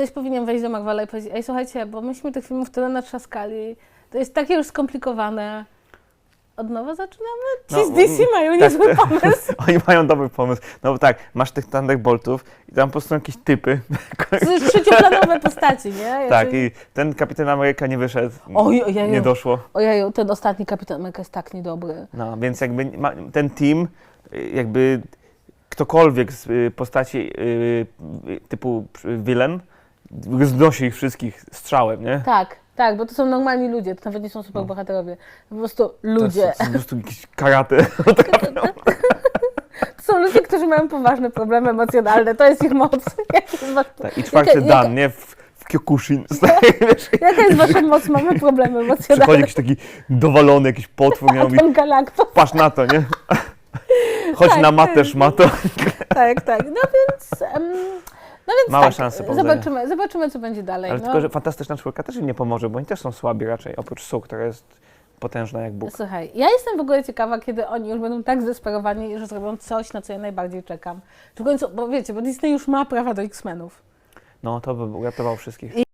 ktoś powinien wejść do Marvela i powiedzieć, ej słuchajcie, bo myśmy tych filmów tyle natrzaskali, to jest takie już skomplikowane. Od nowa zaczynamy? Ci No, z DC mają tak, niezły pomysł. Oni mają dobry pomysł. No bo tak, masz tych Thunderboltów i tam po prostu jakieś typy. Trzecioplanowe postaci, nie? tak, i ten Kapitan Ameryka nie wyszedł. Oj, ojeju. nie doszło. Ojeju, ten ostatni Kapitan Ameryka jest tak niedobry. No, więc jakby ten team, jakby ktokolwiek z y, postaci y, y, typu villain, znosi ich wszystkich strzałem, nie? Tak, tak, bo to są normalni ludzie, to nawet nie są superbohaterowie. Po prostu ludzie. to jest po prostu jakieś karate. To są ludzie, którzy mają poważne problemy emocjonalne, to jest ich moc. Jaka. Tak, I czwarty jaka, dan, nie? W, w Kyokushin. Jaka jest wasza moc? Mamy problemy Przychodzi emocjonalne. jakiś taki dowalony, jakiś potwór, nie? Mówi, Galactus. patrz na to, nie? Chodź Tak, na matę, tak. szmato. Tak, tak. No więc. no więc Małe tak, szanse powodzenia. zobaczymy, zobaczymy, co będzie dalej. Ale no. tylko, że fantastyczna czwórka też im nie pomoże, bo oni też są słabi raczej, oprócz Su, która jest potężna jak Bóg. Słuchaj, ja jestem w ogóle ciekawa, kiedy oni już będą tak zdesperowani, że zrobią coś, na co ja najbardziej czekam. Czy w końcu, bo wiecie, bo Disney już ma prawa do X-Menów. No, to by uratował wszystkich. I